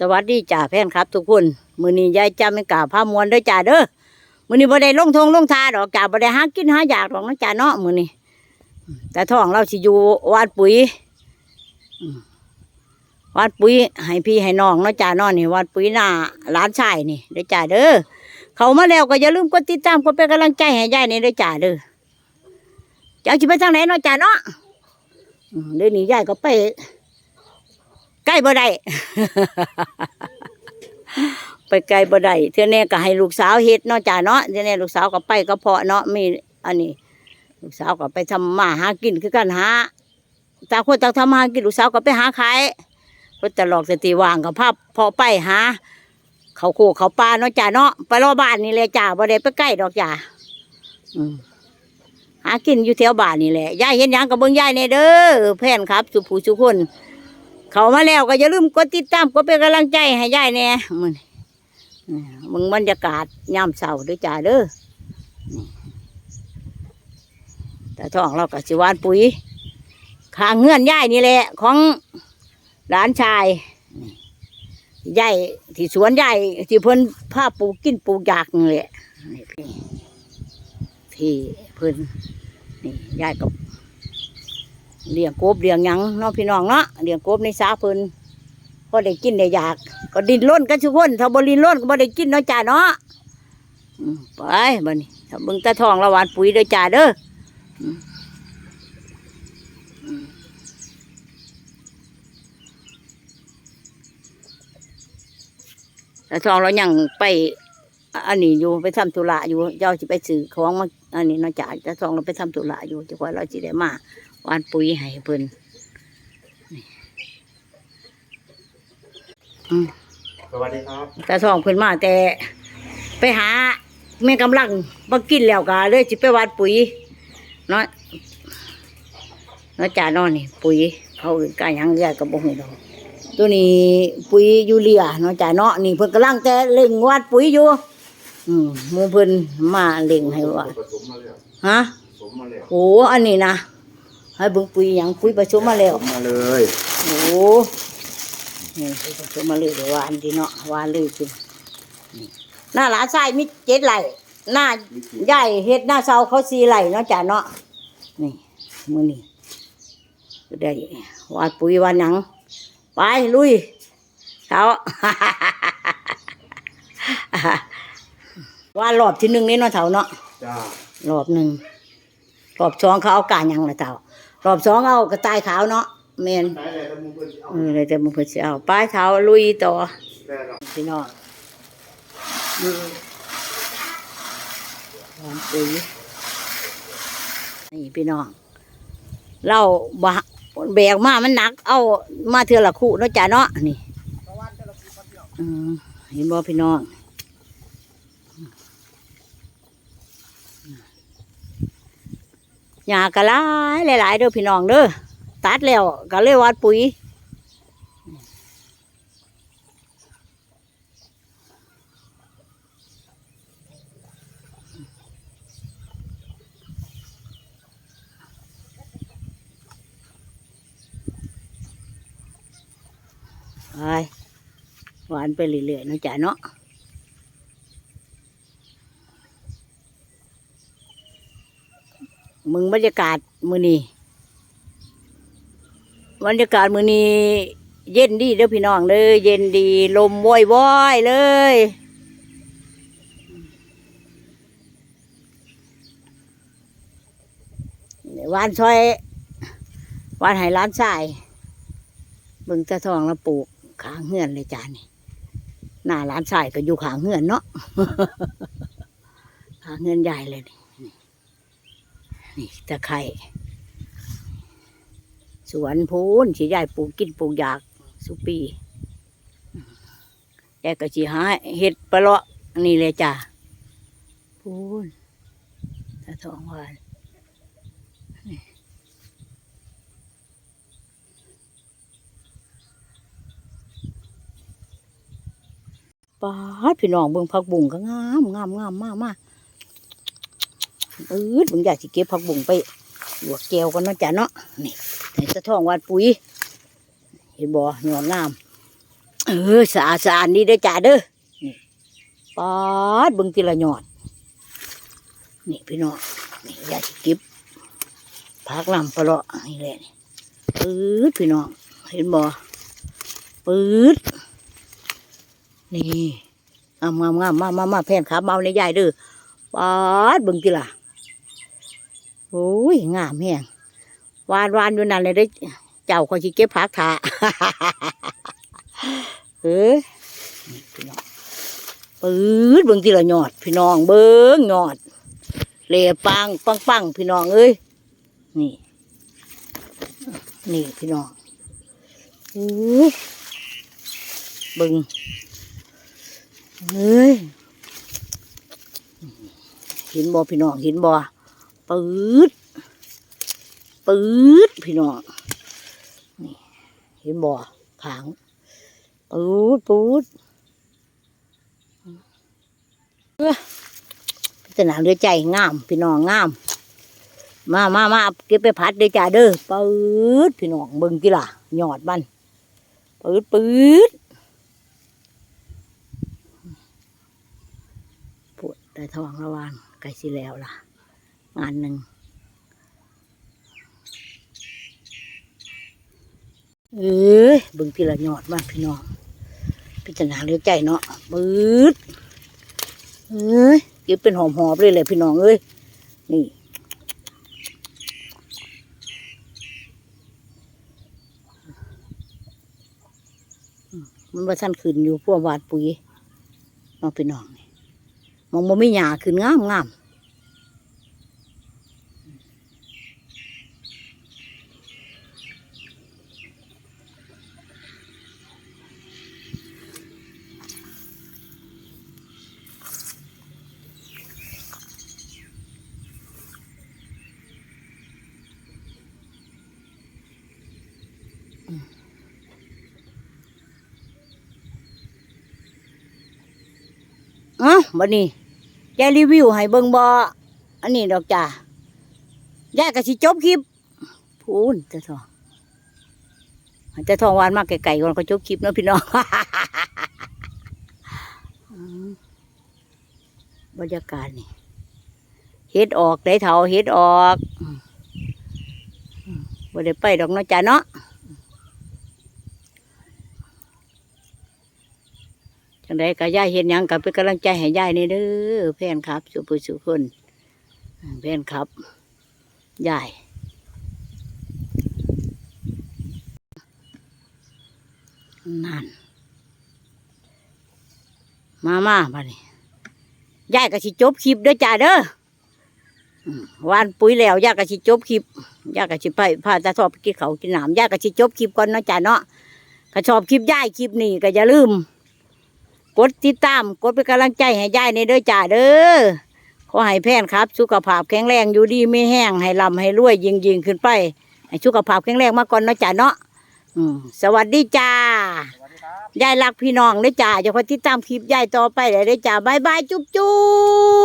สวัสดีจ่าแฟนครับ ทุกคนมือนี้ยายจำไม่กล่าวพามวนด้อจ่าเด้อมือนี้บ่ได้ลงทงลงทาดอกจ่าบ่ได้หากินหาอยากดอกนะจ่าเนาะมือนี้แต่ท้องเราสิอยู่วาดปุ๋ยวาดปุ๋ยให้พี่ให้น้องเนาะจ่าเนาะนี่วาดปุ๋ยหน้าร้านชายนี่เด้อจ่าเด้อเขามาแล้วก็อย่าลืมกดติดตามกดเป็นกำลังใจให้ยายนี่เด้อจ่าเด้อจะเอาสิไปทางไหนเนาะจ่าเนาะเดี๋ยวนี้ยายก็ไป ใกล้บ่ได้ไปไกลบ่ได้เทื่อแน่ก็ให้ลูกสาวเฮ็ดเนาะจ้าเนาะเทื่อแน่ลูกสาวก็ไปก็เพาะเนาะมีอันนี้ ลูกสาวก็ไปทำมาหากินคือกันหาตาคนต่างทำมาหากินลูกสาวก็ไปหาขายเพิ่นตลอกสติว่างก็พาเพาะไปหาเขาโคเขาปลาเนาะจ้าเนาะไปรอบ้านนี่แหละจ้าบ่ได้ไปใกล้ดอกจ้าอืมหากินอยู่แถวบ้านนี่แหละยายเห็นหยังก็เบิ่งยายแน่เด้อแพนครับ สุผู้สุคน เขามาแล้วก็อย่าลืมกดติดตามกดเป็นกำลังใจให้ยายแน่มึงมึงบรรยากาศยามเสาร์ด้วยจ้าเด้อแต่ท้องเราก็สิวานปุ๋ยขางเงื่อนยายนี่แหละของหลานชายยายที่สวนยายที่เพิ่นพาปูกินปูอยากนี่แหละที่เพิ่นนี่ยายก็ เลี้ยงกบเลี้ยงหยังเน้องพี่น้องเนาะเลี้ยงกบในสาเพิ่นพอได้กินได้อยาก ก็ดินล้นกันทุกคนถ้าบ่ดินล้นก็บ่ได้กินเนาะจ้าเนาะอืมไปบัดนี้ถ้าเบิ่งตาทองละหวานปุ๋ยเด้อจ้าเด้ออืมตาทองเรายังไป อันนี้อยู่ไปทำธุระอยู่เจ้าสิไปซื้อของมาอันนี้เนาะจ้าตาทองเราไปทำธุระอยู่จะคอยเราสิได้มา วานปุ๋ยให้เพิ่นนี่อืมสวัสดีครับตาทองเพิ่นมาแต่ ไปหาแม่กำลังมากินแล้วก็เลยสิไปหวานปุ๋ยเนาะเนาะจ่าเนอนนี่ปุ๋ยเขาอื่นกาหยังเรียกกับบ่ฮู้ดอกตัวนี้ปุ๋ยยูเรียเนาะจ่าเนาะนี่เพิ่นกำลังแต่เล่งหวานปุ๋ยอยู่อืมหมู่เพิ่นมาเล่งให้หวานผสมมาแล้วฮะผสมมาแล้วโอ้อันนี้นะ ให้เบิ่งปุ๋ยหยังปุ๋ยผสมมาแล้วผสมมาเลยโอ้นี่คือมาเลยเดี๋ยวหวานดีเนาะหวานเลยคุณหน้าหลานชายมีเจ็ดไหลหน้าใหญ่เฮ็ดหน้าเสาเขาสีไหลเนาะจ้ะเนาะนี่มือนี่ก็ได้หวานปุ๋ยหวานหยัง ไปลุยเขาหวานรอบที่หนึ่งนี่เนาะเถาเนาะจ้ารอบหนึ่งรอบสองเขาเอากาหยังละเต่า รอบสองเอากระต่ายขาวเนาะเมนได้เลยถ้ามึงเพื่อนเอาเออเลยแต่มึงเพิ่นสิเอาป้ายเท้าลุยต่อได้แล้วพี่น้องอืมหอมปุ๋ยนี่พี่น้องเราบะแบกมามันหนัก เอามาเทือละคู่เนาะจ้ะเนาะนี่อืมเห็นบ่พี่น้อง หญ้าก็หลายหลายๆเด้อพี่น้องเด้อตัดแล้วก็เลยวัดปุ๋ยไปหวานไปเรื่อยๆนะจ๊ะเนาะ มึงบรรยากาศมือนี้บรรยากาศมือนี้เย็นดีเด้อพี่น้องเลยเย็นดี ลมว่อยๆเลย วานซอย วานให้ร้านทรายเบิ่งตาทองแล้วปลูกขางเฮือนเลยจานี่หน้าร้านทรายก็อยู่ขางเฮือนเนาะขางเฮือนใหญ่เลยนี่ นี่ตะไคร่สวนพูนสีใหญ่ปลูกกินปลูกอยากสุปีแกก็สีหาเห็ดปลาเลาะนี่เลยจ้าพูนตาทองหวานปาดพี่น้องเบิ่งผักบุ้งก็งามงามงามมากมาก เออเบิ่งอยากสิเก็บผักบุ้งไปหลวกแก้วกันเนาะจ้ะเนาะนี่ในสะท้องวาดปุ๋ย เห็นบ่หยอดงาม เออสะอาดสะอาดนี่เด้อจ้าเด้อนี่ปาดเบิ่งทีละหยอดนี่พี่น้องนี่อยากสิเกิบพักลำปลาะนี่แหละปื๊ดพี่น้องเห็นบ่ปื๊ดนี่งามงามงามมามามาแผ่นขาเมาในยายเด้อปาดเบิ่งทีละ โอ้ยงามแฮงวานวานอยู่นั่นเลยเด้ เจ้าเขาสิเก็บผักถาเฮ้ยพี่น้องปืดเบิ่งทีละหยอด พี่น้องเบิ่งหยอดเลปังปังปังพี่น้องเอ้ยนี่ นี่พี่น้องอู้เบึงเฮ้ยห็นบ่พี่น้องห็นบ่ ปื๊ดปื๊ดพี่น้องนี่เห็นบ่อขางปื๊ดปื๊ดเอ้อสนามเรือใจงาม พี่น้องงาม มามามาเก็บไปพัดเด้อจ้าเด้อปืดพี่น้องเบิ่งกี่ล่ะหยอดมันปืดปืดปวดได้ท้องระวางไก่สิแล้วล่ะ งานหนึ่งเอ้ยบิ่งกี่ละยอดมันพี่น้องพิจารณาเรือใจเนาะปืดเอ้ยเก็บเป็นหอมหอมๆเลยแหละพี่น้องเอ้ยนี่มันว่าท่านขึ้นอยู่พวกวาดปุ๋ยน้องพี่น้องนี่มองบ่มีหญ้าขึ้นงามงาม เอ้าบัดนี้ยายรีวิวให้เบิ่งบ่อันนี้ดอกจ้ายายก็สิจบคลิปพูนจะทองจะทองหวานมากไก่ๆก่อนก็จบคลิปเนาะพี่น้องบรรยากาศนี่เฮ็ดออกได้เถาเฮ็ดออกมอืมบ่ได้ไปดอกเนาะจ้าเนาะ จังไดก็ย่ายเห็นยังกับเป็นกำลังใจให้ย่ายนี่เด้อแฟนครับ สุภุสุคนแฟนครับยายนั่นมามาบัดนี้ยายก็สิจบคลิปเด้อจ้าเด้อวานปุ๋ยแล้วยายก็สิจบคลิปยายก็สิไปพาตาทอบไปกินเขากินหน้ำยายก็สิจบคลิปก่อนเนาะจ้าเนาะก็ชอบคลิปยายคลิปนี้ก็อย่าลืม กดติดตามกดเป็นกำลังใจให้ยายในเด้อจ่าเด้อขอให้แพนครับ สุขภาพแข็งแรงอยู่ดีไม่แห้งให้ลำให้รวยยิงยิงขึ้นไปให้สุขภาพแข็งแรงมาก่อนเนาะจ่าเนาะอืมสวัสดีจ้าสวัสดีครับยายรักพี่น้องเด้อจ่าจะคอยติดตามคลิปยายต่อไปเลยเด้อจ่าบายบายจุ๊บจุ๊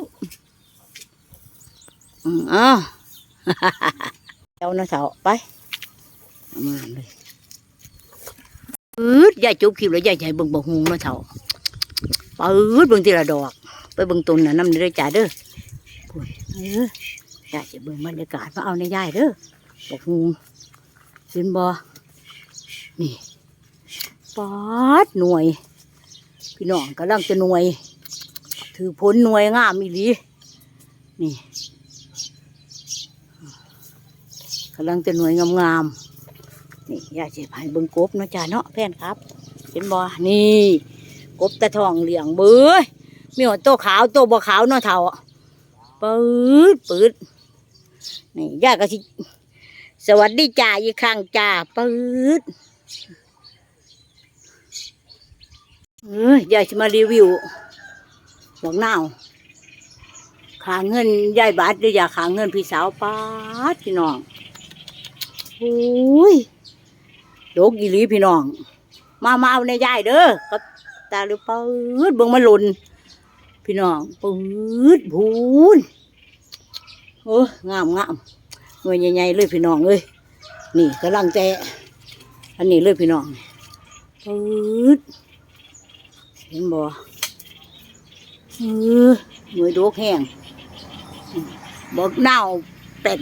บอืมอ้าวเอานะเสาไปเอามาเลยอืดยายจุ๊บคลิปแล้วยายใหญ่เบิ่งบ่ฮุงเนาะเสา ปืดเบิ่งทีละดอก ไปเบิ่งต้นน่ะน้ำนี่เด้อจ้าเด้อปุ้ยเออยายจะเบิ่งบรรยากาศมาเอาในยายเด้อบอกงูเห็นบ่นี่ปาดหน่วย พี่น้องกำลังจะหน่วย ถือผลหน่วยงามอีหลีนี่กำลังจะหน่วยงามๆนี่ยายจะพายเบิ่งกบเนาะจ้าเนาะแฟนครับ เห็นบ่นี่ กบตะทองเหลียงเบื้อมีหัวโตขาวโตบ่ขาวเนาะเท่าปืดปืดนี่ย่าก็สิสวัสดีจ่าอีกครั้งจ่าปืดเอ้ยยายจะมารีวิวบอกนาขาเงินยายบาทหรือยากขาเงินพี่สาวป้าพี่น้องโอ้ยโดกอีหลีพี่น้อง มามาเอาในยายเด้อกับ ตาหรือปืดเบิ่งมันหล่นพี่น้องปืดพูนโอ้งามงามหน่วยใหญ่ๆเลยพี่น้องเอ้ยนี่กำลังแต่อันนี้เลยพี่น้องปืดเห็นบ่เออหน่วยโดกแห้งบอกเน่าเป็น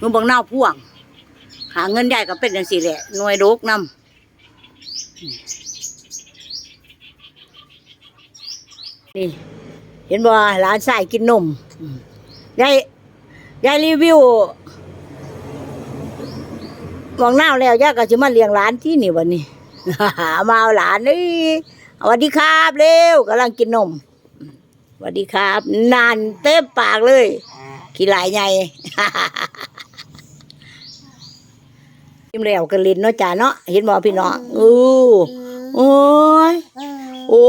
มันบอกเน่าพ่วงหาเงินใหญ่ก็เป็นจังสี่แหละหน่วยดกนำ นี่ เห็นบ่ร้านใส่กินนมยายยายรีวิวมองหน้าแล้วยายก็จะมาเลี้ยงร้านที่นี่วันนี้มาเอาหลานนี่สวัสดีครับเร็วกำลังกินนมสวัสดีครับ นานเต็มปากเลยขี้หลายใหญ่กินแล้วกันลินเนาะจ้าเนาะเห็นบ่พี่น้องอู้โอ้ย โอ้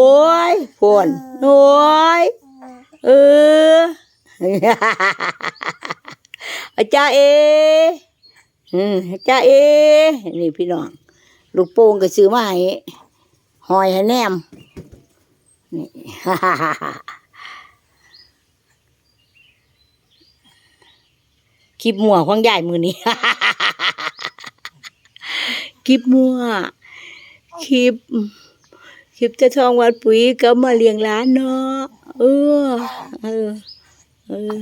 ยพวนโอ้ยเอออาจารย์เออืมอาจารย์เอ นี่พี่น้อง ลูกโป่งก็ซื้อมาให้หอยให้แนม นี่คลิปมั่วของยายมือนี้คลิปมั่วคลิป คลิปจะทองวัดปุ๋ยก็มาเลี้ยงร้านเนาะเออเออเออ